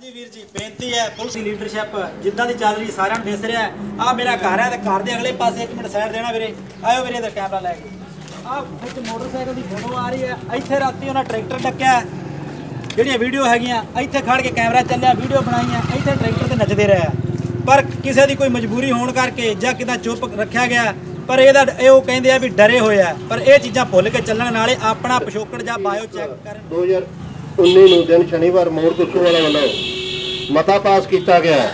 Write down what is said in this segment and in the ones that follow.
ਹਾਂਜੀ ਵੀਰ ਜੀ, ਬੇਨਤੀ ਹੈ, ਪੁਲਿਸ ਦੀ ਲੀਡਰਸ਼ਿਪ ਜਿੱਦਾਂ ਦੀ ਚੱਲ ਰਹੀ, ਸਾਰਿਆਂ ਨੂੰ ਦਿਸ ਰਿਹਾ ਆ ਮੇਰਾ ਘਰ ਹੈ ਤੇ ਘਰ ਦੇ ਅਗਲੇ ਪਾਸੇ ਇੱਕ ਮਿੰਟ ਸਾਈਡ ਦੇਣਾ ਵੀਰੇ। ਆਇਓ ਵੀਰੇ ਇਧਰ ਕੈਮਰਾ ਲੈ ਕੇ। ਆ ਵਿੱਚ ਮੋਟਰਸਾਈਕਲ ਦੀ ਫੋਟੋ ਆ ਰਹੀ ਹੈ। ਇੱਥੇ ਰਾਤੀ ਉਹਨਾਂ ਟਰੈਕਟਰ ਡੱਕਿਆ ਜਿਹੜੀਆਂ ਵੀਡੀਓ ਹੈਗੀਆਂ, ਇੱਥੇ ਖੜ ਕੇ ਕੈਮਰਾ ਚੱਲਿਆ ਵੀਡੀਓ ਬਣਾਈਆਂ, ਇੱਥੇ ਟਰੈਕਟਰ ਤੇ ਨੱਚਦੇ ਰਹੇ ਪਰ ਕਿਸੇ ਦੀ ਕੋਈ ਮਜਬੂਰੀ ਹੋਣ ਕਰਕੇ ਜਾਂ ਕਿਦਾਂ ਚੁੱਪ ਰੱਖਿਆ ਗਿਆ ਪਰ ਇਹਦਾ ਇਹ ਉਹ ਕਹਿੰਦੇ ਆ ਵੀ ਡਰੇ ਹੋਏ ਪਰ ਇਹ ਚੀਜ਼ਾਂ ਭੁੱਲ ਕੇ ਚੱਲਣ ਨਾਲੇ ਆਪਣਾ ਪਿਛੋਕੜ ਜਾਂ ਬਾਇਓ ਚੈੱਕ ਕਰਨ। 2019 ਨੂੰ ਦਿਨ ਸ਼ਨੀਵਾਰ ਮੋੜ ਕੁੱਸੂ ਵਾਲਾ ਵੱਲੋਂ ਮਤਾ ਪਾਸ ਕੀਤਾ ਗਿਆ ਹੈ।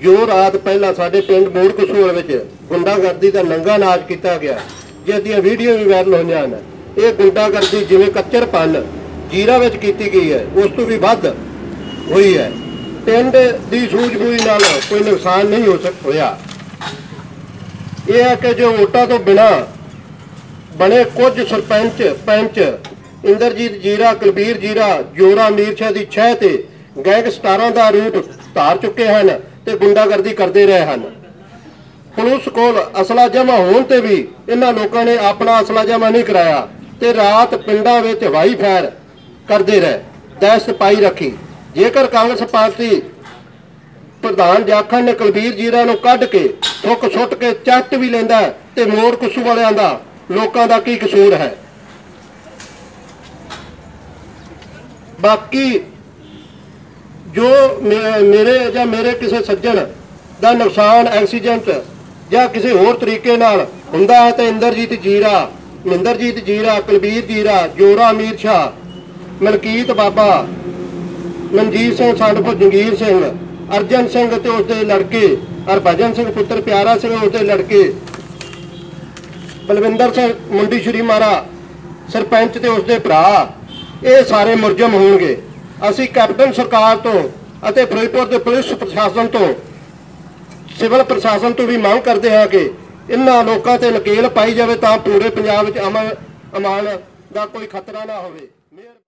ਜੋ ਰਾਤ ਪਹਿਲਾਂ ਸਾਡੇ ਪਿੰਡ ਮੋੜ ਕੁੱਸੂ ਵਿੱਚ ਗੁੰਡਾਗਰਦੀ ਦਾ ਨੰਗਾ ਨਾਚ ਕੀਤਾ ਗਿਆ ਜਿਸ ਦੀਆਂ ਵੀਡੀਓ ਵੀ ਵਾਇਰਲ ਹੋਈਆਂ ਹਨ, ਇਹ ਗੁੰਡਾਗਰਦੀ ਜਿਵੇਂ ਕੱਚਰ ਪਨ ਜੀਰਾ ਵਿੱਚ ਕੀਤੀ ਗਈ ਹੈ, ਉਸ ਤੋਂ ਵੀ ਵੱਧ ਹੋਈ ਹੈ ਪਿੰਡ ਦੀ ਸੂਝ-ਬੂਝ ਨਾਲ ਕੋਈ ਨੁਕਸਾਨ ਨਹੀਂ ਹੋ ਸਕ, ਹੋਇਆ ਇਹ ਹੈ ਕਿ ਜੋ ਵੋਟਾਂ ਤੋਂ ਬਿਨਾ ਬਣੇ ਕੁਝ ਸਰਪੰਚ, ਪੰਚ, ਇੰਦਰਜੀਤ ਜੀਰਾ, ਕੁਲਬੀਰ ਜੀਰਾ, ਜੋਰਾ ਮੀਰ ਸ਼ਾਹ ਦੀ ਛਹਿ ਤੇ ਗੈਂਗਸਟਰਾਂ ਦਾ ਰੂਟ ਧਾਰ ਚੁੱਕੇ ਹਨ ਤੇ ਗੁੰਡਾਗਰਦੀ ਕਰਦੇ ਰਹੇ ਹਨ। ਪੁਲਿਸ ਕੋਲ ਅਸਲਾ ਜਮਾ ਹੋਣ ਤੇ ਵੀ ਇਹਨਾਂ ਲੋਕਾਂ ਨੇ ਆਪਣਾ ਅਸਲਾ ਜਮਾ ਨਹੀਂ ਕਰਾਇਆ ਤੇ ਰਾਤ ਪਿੰਡਾਂ ਵਿੱਚ ਹਵਾਈ ਫਾਇਰ ਕਰਦੇ ਰਹੇ, ਦਹਿਸ਼ਤ ਪਾਈ ਰੱਖੀ। ਜੇਕਰ ਕਾਂਗਰਸ ਪਾਰਟੀ ਪ੍ਰਧਾਨ ਜਾਖੜ ਨੇ ਕੁਲਬੀਰ ਜੀਰਾ ਨੂੰ ਕੱਢ ਕੇ ਥੁੱਕ ਸੁੱਟ ਕੇ ਚੱਟ ਵੀ ਲੈਂਦਾ ਤੇ ਮੋੜ ਕੁੱਸੂ ਵਾਲਿਆਂ ਦਾ, ਲੋਕਾਂ ਦਾ ਕੀ ਕਸੂਰ ਹੈ? ਬਾਕੀ ਜੋ ਮੇ- ਮੇਰੇ ਜਾਂ ਮੇਰੇ ਕਿਸੇ ਸੱਜਣ ਦਾ ਨੁਕਸਾਨ, ਐਕਸੀਡੈਂਟ ਜਾਂ ਕਿਸੇ ਹੋਰ ਤਰੀਕੇ ਨਾਲ ਹੁੰਦਾ ਹੈ ਤਾਂ ਇੰਦਰਜੀਤ ਜੀਰਾ ਮਹਿੰਦਰਜੀਤ ਜੀਰਾ, ਕੁਲਬੀਰ ਜੀਰਾ, ਜੋਰਾ ਅਮੀਰ ਸ਼ਾਹ, ਮਲਕੀਤ ਬਾਬਾ, ਮਨਜੀਤ ਸਿੰਘ ਸਾਡਪੁਰ, ਜੰਗੀਰ ਸਿੰਘ, ਅਰਜਨ ਸਿੰਘ ਤੇ ਉਸਦੇ ਲੜਕੇ, ਹਰਭਜਨ ਸਿੰਘ ਪੁੱਤਰ, ਪਿਆਰਾ ਸਿੰਘ ਉਸਦੇ ਲੜਕੇ, ਬਲਵਿੰਦਰ ਸਿੰਘ ਮੁੰਡੀ ਸ਼੍ਰੀ ਮਾਰਾ ਸਰਪੰਚ ਤੇ ਉਸਦੇ ਭਰਾ, ਇਹ ਸਾਰੇ ਮੁਰਜਮ ਹੋਣਗੇ। ਅਸੀਂ ਕੈਪਟਨ ਸਰਕਾਰ ਤੋਂ ਅਤੇ ਫਿਰੋਜ਼ਪੁਰ ਦੇ ਪੁਲਿਸ ਪ੍ਰਸ਼ਾਸਨ ਤੋਂ, ਸਿਵਲ ਪ੍ਰਸ਼ਾਸਨ ਤੋਂ ਵੀ ਮੰਗ ਕਰਦੇ ਹਾਂ ਕਿ ਇਹਨਾਂ ਲੋਕਾਂ ਤੇ ਨਕੇਲ ਪਾਈ ਜਾਵੇ ਤਾਂ ਪੂਰੇ ਪੰਜਾਬ ਵਿੱਚ ਅਮਨ ਅਮਾਨ ਦਾ ਕੋਈ ਖਤਰਾ ਨਾ ਹੋਵੇ।